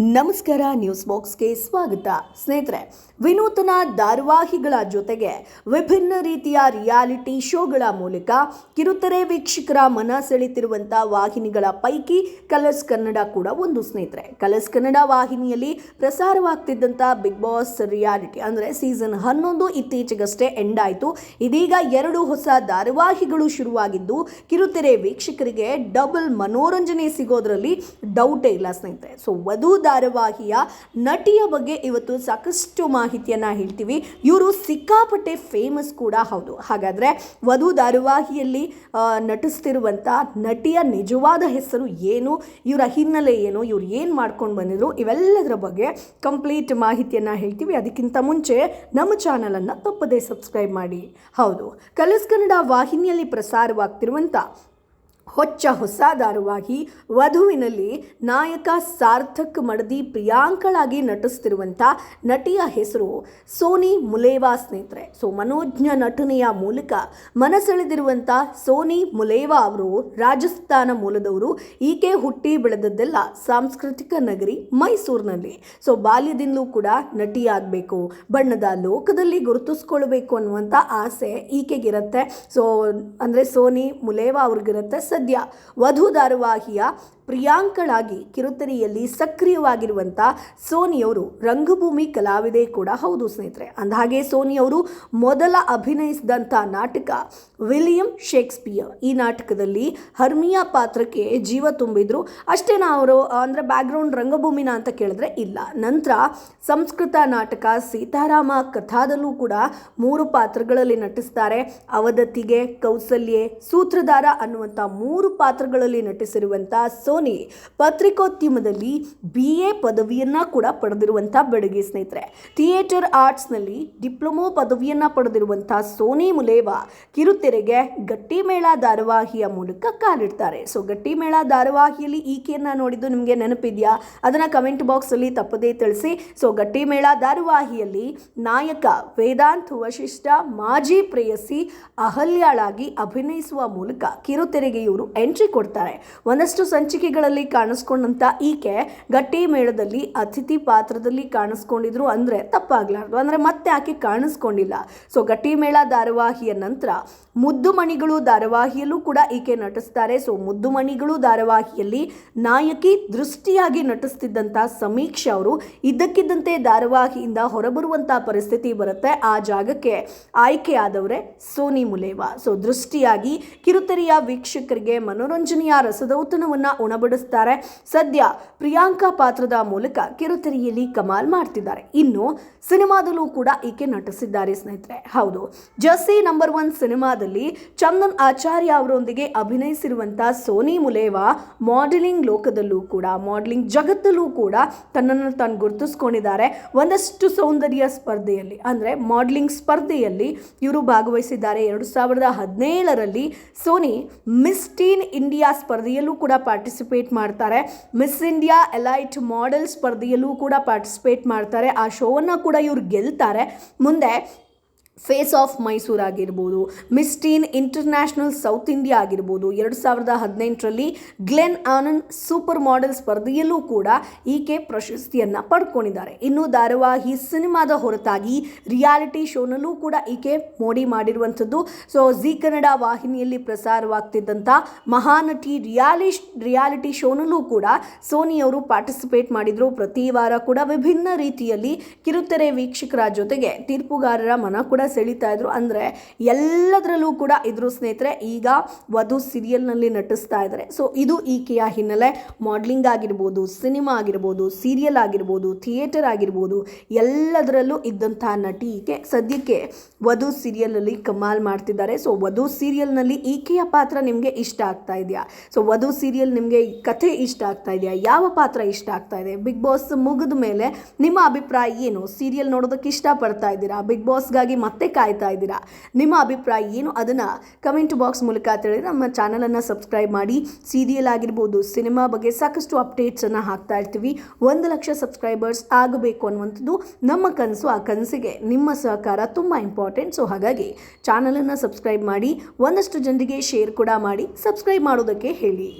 ನಮಸ್ಕಾರ ನ್ಯೂಸ್ ಬಾಕ್ಸ್ಗೆ ಸ್ವಾಗತ. ಸ್ನೇಹಿತರೆ, ವಿನೂತನ ಧಾರಾವಾಹಿಗಳ ಜೊತೆಗೆ ವಿಭಿನ್ನ ರೀತಿಯ ರಿಯಾಲಿಟಿ ಶೋಗಳ ಮೂಲಕ ಕಿರುತೆರೆ ವೀಕ್ಷಕರ ಮನ ಸೆಳೆತಿರುವಂಥ ವಾಹಿನಿಗಳ ಪೈಕಿ ಕಲರ್ಸ್ ಕನ್ನಡ ಕೂಡ ಒಂದು ಸ್ನೇಹಿತರೆ. ಕಲರ್ಸ್ ಕನ್ನಡ ವಾಹಿನಿಯಲ್ಲಿ ಪ್ರಸಾರವಾಗ್ತಿದ್ದಂಥ ಬಿಗ್ ಬಾಸ್ ರಿಯಾಲಿಟಿ ಅಂದರೆ ಸೀಸನ್ ಹನ್ನೊಂದು ಇತ್ತೀಚೆಗಷ್ಟೇ ಎಂಡ್ ಆಯಿತು. ಇದೀಗ ಎರಡು ಹೊಸ ಧಾರಾವಾಹಿಗಳು ಶುರುವಾಗಿದ್ದು ಕಿರುತೆರೆ ವೀಕ್ಷಕರಿಗೆ ಡಬಲ್ ಮನೋರಂಜನೆ ಸಿಗೋದ್ರಲ್ಲಿ ಡೌಟೇ ಇಲ್ಲ ಸ್ನೇಹಿತರೆ. ಸೊ ವಧು ಧಾರಾವಾಹಿಯ ನಟಿಯ ಬಗ್ಗೆ ಇವತ್ತು ಸಾಕಷ್ಟು ಮಾಹಿತಿಯನ್ನು ಹೇಳ್ತೀವಿ. ಇವರು ಸಿಕ್ಕಾಪಟ್ಟೆ ಫೇಮಸ್ ಕೂಡ ಹೌದು. ಹಾಗಾದರೆ ವಧು ಧಾರಾವಾಹಿಯಲ್ಲಿ ನಟಿಸ್ತಿರುವಂಥ ನಟಿಯ ನಿಜವಾದ ಹೆಸರು ಏನು, ಇವರ ಹಿನ್ನೆಲೆ ಏನು, ಇವ್ರು ಏನು ಮಾಡ್ಕೊಂಡು ಬಂದಿದ್ರು, ಇವೆಲ್ಲದರ ಬಗ್ಗೆ ಕಂಪ್ಲೀಟ್ ಮಾಹಿತಿಯನ್ನು ಹೇಳ್ತೀವಿ. ಅದಕ್ಕಿಂತ ಮುಂಚೆ ನಮ್ಮ ಚಾನಲನ್ನು ತಪ್ಪದೇ ಸಬ್ಸ್ಕ್ರೈಬ್ ಮಾಡಿ. ಹೌದು. ಕಲರ್ಸ್ ಕನ್ನಡ ವಾಹಿನಿಯಲ್ಲಿ ಪ್ರಸಾರವಾಗ್ತಿರುವಂಥ ಹೊಚ್ಚ ಹೊಸ ಧಾರಾವಾಹಿ ವಧುವಿನಲ್ಲಿ ನಾಯಕ ಸಾರ್ಥಕ್ ಮಡದಿ ಪ್ರಿಯಾಂಕಳಾಗಿ ನಟಿಸ್ತಿರುವಂಥ ನಟಿಯ ಹೆಸರು ಸೋನಿ ಮುಲೇವಾ ಸ್ನೇಹಿತರೆ. ಸೊ, ಮನೋಜ್ಞ ನಟನೆಯ ಮೂಲಕ ಮನಸೆಳೆದಿರುವಂಥ ಸೋನಿ ಮುಲೇವಾ ಅವರು ರಾಜಸ್ಥಾನ ಮೂಲದವರು. ಈಕೆ ಹುಟ್ಟಿ ಬೆಳೆದದ್ದೆಲ್ಲ ಸಾಂಸ್ಕೃತಿಕ ನಗರಿ ಮೈಸೂರಿನಲ್ಲಿ. ಸೊ, ಬಾಲ್ಯದಿಂದಲೂ ಕೂಡ ನಟಿಯಾಗಬೇಕು, ಬಣ್ಣದ ಲೋಕದಲ್ಲಿ ಗುರುತಿಸ್ಕೊಳ್ಬೇಕು ಅನ್ನುವಂಥ ಆಸೆ ಈಕೆಗಿರುತ್ತೆ. ಸೊ, ಅಂದರೆ ಸೋನಿ ಮುಲೇವಾ ಅವ್ರಿಗಿರುತ್ತೆ. ಸದ್ಯ ವಧು ಧಾರಾವಾಹಿಯ ಪ್ರಿಯಾಂಕಳಾಗಿ ಕಿರುತೆರೆಯಲ್ಲಿ ಸಕ್ರಿಯವಾಗಿರುವಂಥ ಸೋನಿಯವರು ರಂಗಭೂಮಿ ಕಲಾವಿದೆ ಕೂಡ ಹೌದು ಸ್ನೇಹಿತರೆ. ಅಂದಹಾಗೆ ಸೋನಿಯವರು ಮೊದಲ ಅಭಿನಯಿಸಿದಂಥ ನಾಟಕ ವಿಲಿಯಂ ಶೇಕ್ಸ್ಪಿಯರ್. ಈ ನಾಟಕದಲ್ಲಿ ಹರ್ಮಿಯಾ ಪಾತ್ರಕ್ಕೆ ಜೀವ ತುಂಬಿದ್ರು. ಅಷ್ಟೇನ ಅವರು, ಅಂದರೆ ಬ್ಯಾಕ್ಗ್ರೌಂಡ್ ರಂಗಭೂಮಿನ ಅಂತ ಕೇಳಿದ್ರೆ ಇಲ್ಲ. ನಂತರ ಸಂಸ್ಕೃತ ನಾಟಕ ಸೀತಾರಾಮ ಕಥಾದಲ್ಲೂ ಕೂಡ ಮೂರು ಪಾತ್ರಗಳಲ್ಲಿ ನಟಿಸ್ತಾರೆ. ಅವಧತಿಗೆ, ಕೌಸಲ್ಯೆ, ಸೂತ್ರಧಾರ ಅನ್ನುವಂಥ ಮೂರು ಪಾತ್ರಗಳಲ್ಲಿ ನಟಿಸಿರುವಂಥ ಸೋನಿ ಪತ್ರಿಕೋದ್ಯಮದಲ್ಲಿ ಬಿ ಎ ಪದವಿಯನ್ನ ಕೂಡ ಪಡೆದಿರುವಂಥ ಬೆಡಗಿ ಸ್ನೇಹಿತರೆ. ಥಿಯೇಟರ್ ಆರ್ಟ್ಸ್ನಲ್ಲಿ ಡಿಪ್ಲೊಮೊ ಪದವಿಯನ್ನ ಪಡೆದಿರುವಂಥ ಸೋನಿ ಮುಲೇವಾ ಕಿರುತೆರೆಗೆ ಗಟ್ಟಿಮೇಳ ಧಾರಾವಾಹಿಯ ಮೂಲಕ ಕಾಲಿಡ್ತಾರೆ. ಸೊ, ಗಟ್ಟಿಮೇಳ ಧಾರಾವಾಹಿಯಲ್ಲಿ ಈಕೆಯನ್ನು ನೋಡಿದ್ದು ನಿಮಗೆ ನೆನಪಿದೆಯಾ? ಅದನ್ನ ಕಮೆಂಟ್ ಬಾಕ್ಸ್ ಅಲ್ಲಿ ತಪ್ಪದೇ ತಿಳಿಸಿ. ಸೊ, ಗಟ್ಟಿಮೇಳ ಧಾರಾವಾಹಿಯಲ್ಲಿ ನಾಯಕ, ವೇದಾಂತ್ ವಶಿಷ್ಠ, ಮಾಜಿ ಪ್ರೇಯಸಿ, ಅಹಲ್ಯಾಳಾಗಿ ಅಭಿನಯಿಸುವ ಮೂಲಕ ಕಿರುತೆರೆಗೆ ಇವರು ಎಂಟ್ರಿ ಕೊಡ್ತಾರೆ. ಒಂದಷ್ಟು ಸಂಚಿಕೆಗಳಲ್ಲಿ ಕಾಣಿಸ್ಕೊಂಡಂತ ಈಕೆ ಗಟ್ಟಿ ಮೇಳದಲ್ಲಿ ಅತಿಥಿ ಪಾತ್ರದಲ್ಲಿ ಕಾಣಿಸ್ಕೊಂಡಿದ್ರು ಅಂದ್ರೆ ತಪ್ಪಾಗ್ಲಾರ್ದು. ಅಂದ್ರೆ ಮತ್ತೆ ಆಕೆ ಕಾಣಿಸ್ಕೊಂಡಿಲ್ಲ. ಸೊ ಗಟ್ಟಿ ಮೇಳ ಧಾರಾವಾಹಿಯ ನಂತರ ಮುದ್ದುಮಣಿಗಳು ಧಾರಾವಾಹಿಯಲ್ಲೂ ಕೂಡ ಈಕೆ ನಟಿಸ್ತಾರೆ. ಸೊ ಮುದ್ದುಮಣಿಗಳು ಧಾರಾವಾಹಿಯಲ್ಲಿ ನಾಯಕಿ ದೃಷ್ಟಿಯಾಗಿ ನಟಿಸ್ತಿದ್ದಂಥ ಸಮೀಕ್ಷೆ ಅವರು ಇದ್ದಕ್ಕಿದ್ದಂತೆ ಧಾರಾವಾಹಿಯಿಂದ ಹೊರಬರುವಂಥ ಪರಿಸ್ಥಿತಿ ಬರುತ್ತೆ. ಆ ಜಾಗಕ್ಕೆ ಆಯ್ಕೆಯಾದವರೇ ಸೋನಿ ಮುಲೇವಾ. ಸೊ ದೃಷ್ಟಿಯಾಗಿ ಕಿರುತೆರೆಯ ವೀಕ್ಷಕರಿಗೆ ಮನೋರಂಜನೆಯ ರಸದೌತಣವನ್ನ ಉಣಬಡಿಸ್ತಾರೆ. ಸದ್ಯ ಪ್ರಿಯಾಂಕಾ ಪಾತ್ರದ ಮೂಲಕ ಕಿರುತೆರೆಯಲ್ಲಿ ಕಮಾಲ್ ಮಾಡ್ತಿದ್ದಾರೆ. ಇನ್ನು ಸಿನಿಮಾದಲ್ಲೂ ಕೂಡ ಈಕೆ ನಟಿಸಿದ್ದಾರೆ ಸ್ನೇಹಿತರೆ. ಹೌದು ಜಸ್ಸಿ ನಂಬರ್ ಒನ್ ಸಿನಿಮಾದಲ್ಲಿ ಚಂದನ್ ಆಚಾರ್ಯ ಅವರೊಂದಿಗೆ ಅಭಿನಯಿಸಿರುವಂತಹ ಸೋನಿ ಮುಲೇವಾ ಮಾಡೆಲಿಂಗ್ ಲೋಕದಲ್ಲೂ ಕೂಡ, ಮಾಡೆಲಿಂಗ್ ಜಗತ್ತಲ್ಲೂ ಕೂಡ ತನ್ನನ್ನು ತಾನು ಗುರುತಿಸ್ಕೊಂಡಿದ್ದಾರೆ. ಒಂದಷ್ಟು ಸೌಂದರ್ಯ ಸ್ಪರ್ಧೆಯಲ್ಲಿ, ಅಂದರೆ ಮಾಡೆಲಿಂಗ್ ಸ್ಪರ್ಧೆಯಲ್ಲಿ ಇವರು ಭಾಗವಹಿಸಿದ್ದಾರೆ. ಎರಡು ಸಾವಿರದ ಹದಿನೇಳರಲ್ಲಿ ಸೋನಿ ಮಿಸ್ಟೀನ್ ಇಂಡಿಯಾ ಸ್ಪರ್ಧೆಯಲ್ಲೂ ಕೂಡ ಪಾರ್ಟಿಸಿಪೇಟ್ ಮಾಡ್ತಾರೆ. ಮಿಸ್ ಇಂಡಿಯಾ ಎಲೈಟ್ ಮಾಡೆಲ್ ಸ್ಪರ್ಧೆಯಲ್ಲೂ ಕೂಡ ಪಾರ್ಟಿಸಿಪೇಟ್ ಮಾಡ್ತಾರೆ. ಆ ಶೋವನ್ನು ಕೂಡ ಇವ್ರು ಗೆಲ್ತಾರೆ. ಮುಂದೆ ಫೇಸ್ ಆಫ್ ಮೈಸೂರು ಆಗಿರ್ಬೋದು, ಮಿಸ್ಟೀನ್ ಇಂಟರ್ನ್ಯಾಷನಲ್ ಸೌತ್ ಇಂಡಿಯಾ ಆಗಿರ್ಬೋದು, ಎರಡು ಸಾವಿರದ ಹದಿನೆಂಟರಲ್ಲಿ ಗ್ಲೆನ್ ಆನಂದ್ ಸೂಪರ್ ಮಾಡೆಲ್ ಸ್ಪರ್ಧೆಯಲ್ಲೂ ಕೂಡ ಈಕೆ ಪ್ರಶಸ್ತಿಯನ್ನು ಪಡ್ಕೊಂಡಿದ್ದಾರೆ. ಇನ್ನು ಧಾರಾವಾಹಿ ಸಿನಿಮಾದ ಹೊರತಾಗಿ ರಿಯಾಲಿಟಿ ಶೋನಲ್ಲೂ ಕೂಡ ಈಕೆ ಮೋಡಿ ಮಾಡಿರುವಂಥದ್ದು. ಸೊ ಜಿ ಕನ್ನಡ ವಾಹಿನಿಯಲ್ಲಿ ಪ್ರಸಾರವಾಗ್ತಿದ್ದಂಥ ಮಹಾನಟಿ ರಿಯಾಲಿ ರಿಯಾಲಿಟಿ ಶೋನಲ್ಲೂ ಕೂಡ ಸೋನಿ ಅವರು ಪಾರ್ಟಿಸಿಪೇಟ್ ಮಾಡಿದರು. ಪ್ರತಿ ವಾರ ಕೂಡ ವಿಭಿನ್ನ ರೀತಿಯಲ್ಲಿ ಕಿರುತೆರೆ ವೀಕ್ಷಕರ ಜೊತೆಗೆ ತೀರ್ಪುಗಾರರ ಮನ ಕೂಡ ಸೆಳೀತಾ ಇದ್ರು. ಅಂದರೆ ಎಲ್ಲದರಲ್ಲೂ ಕೂಡ ಇದ್ರು ಸ್ನೇಹಿತರೆ, ಈಗ ವಧು ಸೀರಿಯಲ್ನಲ್ಲಿ ನಟಿಸ್ತಾ ಇದ್ದಾರೆ ಸೊ ಇದು ಈಕೆಯ ಹಿನ್ನೆಲೆ. ಮಾಡ್ಲಿಂಗ್ ಆಗಿರ್ಬೋದು ಸಿನಿಮಾ ಆಗಿರ್ಬೋದು ಸೀರಿಯಲ್ ಆಗಿರ್ಬೋದು ಥಿಯೇಟರ್ ಆಗಿರ್ಬೋದು, ಎಲ್ಲದರಲ್ಲೂ ಇದ್ದಂಥ ನಟಿ ಈಕೆ. ಸದ್ಯಕ್ಕೆ ವಧು ಸೀರಿಯಲ್ನಲ್ಲಿ ಕಮಾಲ್ ಮಾಡ್ತಿದ್ದಾರೆ. ಸೊ ವಧು ಸೀರಿಯಲ್ನಲ್ಲಿ ಈಕೆಯ ಪಾತ್ರ ನಿಮಗೆ ಇಷ್ಟ ಆಗ್ತಾ ಇದೆಯಾ? ಸೊ ವಧು ಸೀರಿಯಲ್ ನಿಮಗೆ ಕಥೆ ಇಷ್ಟ ಆಗ್ತಾ ಇದೆಯಾ? ಯಾವ ಪಾತ್ರ ಇಷ್ಟ ಆಗ್ತಾ ಇದೆ? ಬಿಗ್ ಬಾಸ್ ಮುಗಿದ ಮೇಲೆ ನಿಮ್ಮ ಅಭಿಪ್ರಾಯ ಏನು? ಸೀರಿಯಲ್ ನೋಡೋದಕ್ಕೆ ಇಷ್ಟಪಡ್ತಾ ಇದ್ದೀರಾ? ಬಿಗ್ ಬಾಸ್ಗಾಗಿ ಮತ್ತೆ ಕಾಯ್ತಾ ಇದ್ದೀರಾ? ನಿಮ್ಮ ಅಭಿಪ್ರಾಯ ಏನು? ಅದನ್ನು ಕಮೆಂಟ್ ಬಾಕ್ಸ್ ಮೂಲಕ ತಿಳಿದ್ರೆ ನಮ್ಮ ಚಾನಲನ್ನು ಸಬ್ಸ್ಕ್ರೈಬ್ ಮಾಡಿ. ಸೀರಿಯಲ್ ಆಗಿರ್ಬೋದು ಸಿನಿಮಾ ಬಗ್ಗೆ ಸಾಕಷ್ಟು ಅಪ್ಡೇಟ್ಸನ್ನು ಹಾಕ್ತಾ ಇರ್ತೀವಿ. ಒಂದು ಲಕ್ಷ ಸಬ್ಸ್ಕ್ರೈಬರ್ಸ್ ಆಗಬೇಕು ಅನ್ನುವಂಥದ್ದು ನಮ್ಮ ಕನಸು. ಆ ಕನಸಿಗೆ ನಿಮ್ಮ ಸಹಕಾರ ತುಂಬ ಇಂಪಾರ್ಟೆಂಟ್ ಸೊ ಹಾಗಾಗಿ ಚಾನಲನ್ನು ಸಬ್ಸ್ಕ್ರೈಬ್ ಮಾಡಿ, ಒಂದಷ್ಟು ಜನರಿಗೆ ಶೇರ್ ಕೂಡ ಮಾಡಿ ಸಬ್ಸ್ಕ್ರೈಬ್ ಮಾಡೋದಕ್ಕೆ ಹೇಳಿ.